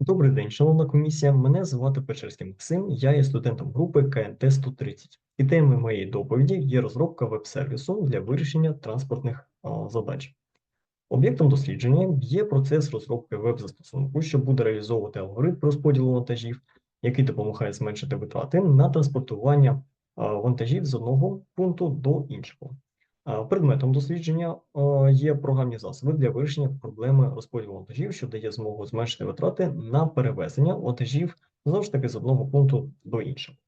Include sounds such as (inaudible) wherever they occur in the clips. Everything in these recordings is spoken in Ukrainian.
Добрий день, шановна комісія. Мене звати Печерський Максим, я є студентом групи КНТ 130. І темою моєї доповіді є розробка веб-сервісу для вирішення транспортних а, задач. Об'єктом дослідження є процес розробки веб-застосунку, що буде реалізовувати алгоритм розподілу вантажів, який допомагає зменшити витрати на транспортування вантажів з одного пункту до іншого. А, Предметом дослідження є програмні засоби для вирішення проблеми розподілу вантажів, що дає змогу зменшити витрати на перевезення вантажів таки з одного пункту до іншого.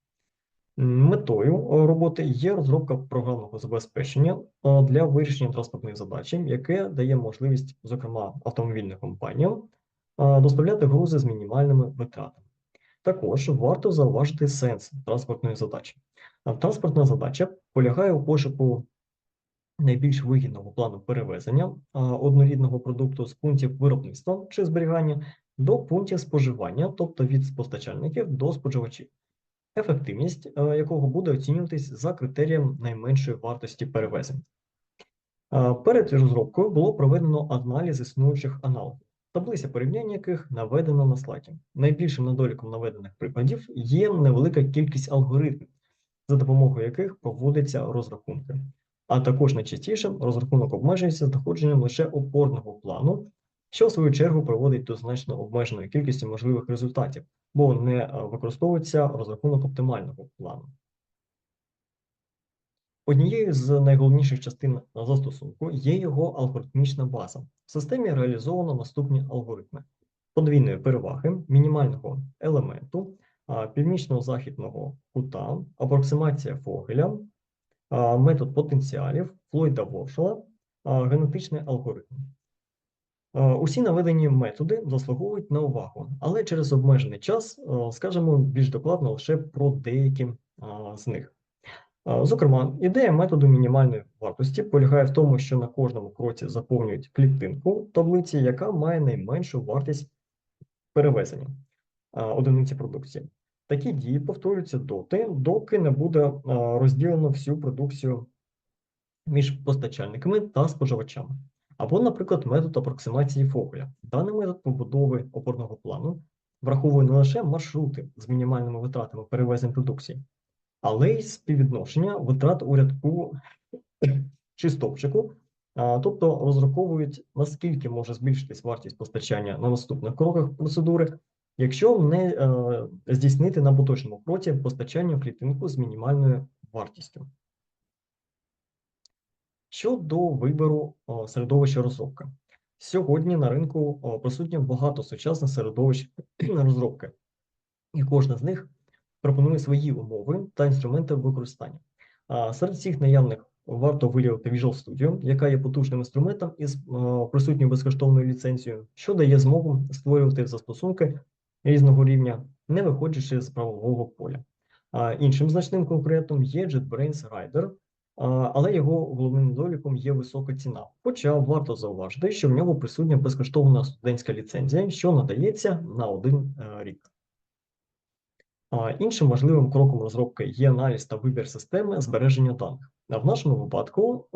Метою роботи є розробка програмного забезпечення для вирішення транспортних задач, яке дає можливість, зокрема, автомобільним компаніям доставляти грузи з мінімальними витратами. Також варто зауважити сенс транспортної задачі. Транспортна задача полягає у пошуку найбільш вигідного плану перевезення однорідного продукту з пунктів виробництва чи зберігання до пунктів споживання, тобто від постачальників до споживачів, ефективність якого буде оцінюватись за критерієм найменшої вартості перевезень. Перед розробкою було проведено аналіз існуючих аналогів, таблиця порівняння яких наведена на слайді. Найбільшим недоліком наведених прикладів є невелика кількість алгоритмів, за допомогою яких проводяться розрахунки. А також найчастіше розрахунок обмежується знаходженням лише опорного плану, що в свою чергу приводить до значно обмеженої кількості можливих результатів, бо не е, використовується розрахунок оптимального плану. Однією з найголовніших частин застосунку є його алгоритмічна база. В системі реалізовано наступні алгоритми подвійної переваги, мінімального елементу, північно-західного кута, апроксимація Фогеля, метод потенціалів, Флойда Воршала, генетичний алгоритм. Усі наведені методи заслуговують на увагу, але через обмежений час скажемо більш докладно лише про деякі з них. Зокрема, ідея методу мінімальної вартості полягає в тому, що на кожному кроці заповнюють клітинку таблиці, яка має найменшу вартість перевезення одиниці продукції. Такі дії повторюються доти, доки не буде розділено всю продукцію між постачальниками та споживачами. Або, наприклад, метод апроксимації Фогеля. Даний метод побудови опорного плану враховує не лише маршрути з мінімальними витратами перевезень продукції, але й співвідношення витрат у рядку чи стовпчику, а, тобто розраховують, наскільки може збільшитись вартість постачання на наступних кроках процедури, якщо не е, здійснити на поточному кроці постачання клітинку з мінімальною вартістю. Щодо вибору о, середовища розробки. Сьогодні на ринку о, присутньо багато сучасних середовищ (clears throat) розробки, і кожна з них пропонує свої умови та інструменти використання. А серед всіх наявних варто виділити Visual Studio, яка є потужним інструментом із о, присутньою безкоштовною ліцензією, що дає змогу створювати застосунки різного рівня, не виходячи з правового поля. Іншим значним конкурентом є JetBrains Rider, але його головним недоліком є висока ціна. Хоча варто зауважити, що в ньому присутня безкоштовна студентська ліцензія, що надається на один е, рік. Іншим важливим кроком розробки є аналіз та вибір системи збереження даних. А в нашому випадку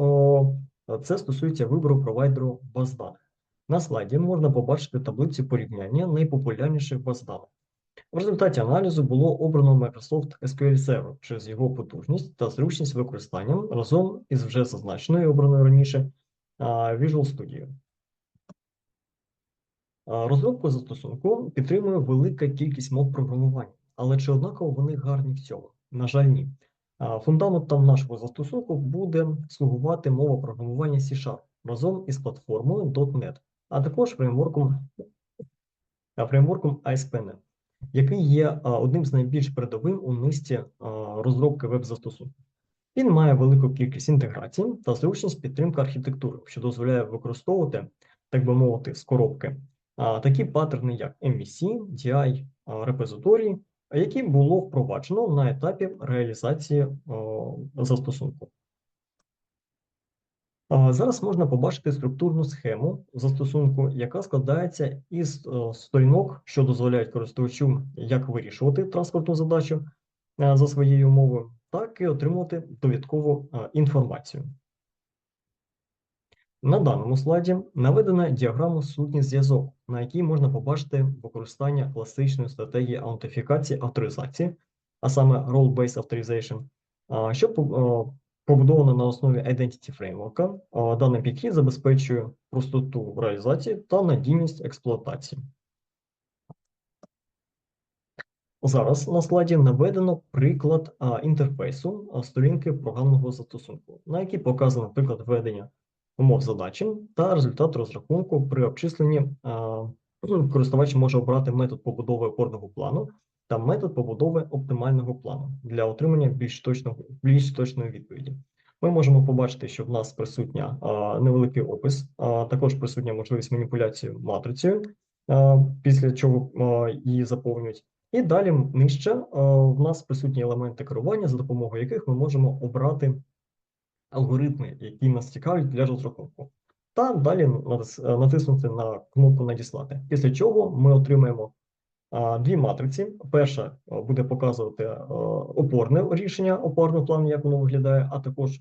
це стосується вибору провайдеру баз даних. На слайді можна побачити таблицю порівняння найпопулярніших баз даних. В результаті аналізу було обрано Microsoft SQL Server через його потужність та зручність використання разом із вже зазначеною обраною раніше Visual Studio. Розробку застосунку підтримує велика кількість мов програмування, але чи однаково вони гарні в цьому? На жаль, ні. Фундаментом нашого застосунку буде слугувати мова програмування C-Sharp разом із платформою .NET, а також фреймворком, фреймворком ASP.NET який є одним з найбільш передовим у низці розробки веб-застосунку. Він має велику кількість інтеграцій та зручність підтримки архітектури, що дозволяє використовувати, так би мовити, з коробки такі паттерни, як MVC, DI, репозиторії, які було впроваджено на етапі реалізації застосунку. Зараз можна побачити структурну схему застосунку, яка складається із е, сторінок, що дозволяють користувачу як вирішувати транспортну задачу е, за своєю мовою, так і отримувати довідкову е, інформацію. На даному слайді наведена діаграма сутній зв'язок, на якій можна побачити використання класичної стратегії аутентифікації авторизації, а саме Role-Based Authorization, а, що по- побудовано на основі Identity Framework. Даний підхід забезпечує простоту реалізації та надійність експлуатації. Зараз на слайді наведено приклад інтерфейсу сторінки програмного застосунку, на якій показано приклад введення умов задачі та результат розрахунку при обчисленні. (clears throat) Користувач може обрати метод побудови опорного плану та метод побудови оптимального плану для отримання більш точного більш точної відповіді. Ми можемо побачити, що в нас присутня невеликий опис, а також присутня можливість маніпуляції матрицею, після чого її заповнюють. І далі нижче в нас присутні елементи керування, за допомогою яких ми можемо обрати алгоритми, які нас цікавлять для розрахунку. Та далі натиснути на кнопку Надіслати. Після чого ми отримаємо дві матриці. Перша буде показувати опорне рішення опорного плану, як воно виглядає, а також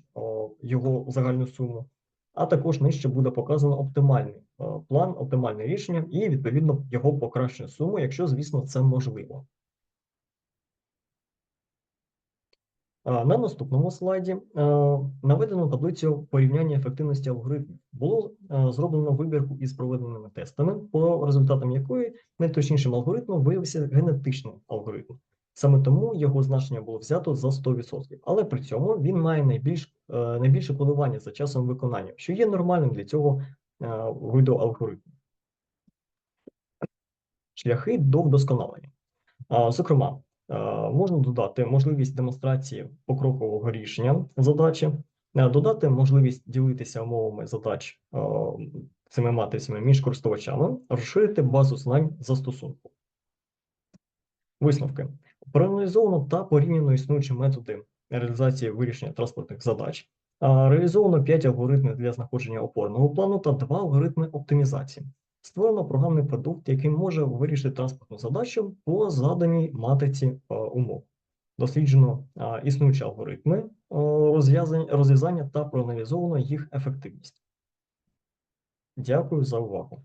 його загальну суму. А також нижче буде показано оптимальний план, оптимальне рішення і відповідно його покращення суму, якщо, звісно, це можливо. А, На наступному слайді е, наведено таблицю порівняння ефективності алгоритмів. Було е, зроблено вибірку із проведеними тестами, по результатам якої найточнішим алгоритмом виявився генетичний алгоритм. Саме тому його значення було взято за 100%, але при цьому він має найбільш, е, найбільше коливання за часом виконання, що є нормальним для цього виду алгоритму. Шляхи до вдосконалення. Зокрема, можна додати можливість демонстрації покрокового рішення задачі, е, додати можливість ділитися умовами задач е, цими матрицями між користувачами, розширити базу знань застосунку. Висновки. Проаналізовано та порівняно існуючі методи реалізації вирішення транспортних задач. Реалізовано 5 алгоритмів для знаходження опорного плану та 2 алгоритми оптимізації. Створено програмний продукт, який може вирішити транспортну задачу по заданій матриці е, умов. Досліджено е, існуючі алгоритми е, розв'язання та проаналізовано їх ефективність. Дякую за увагу.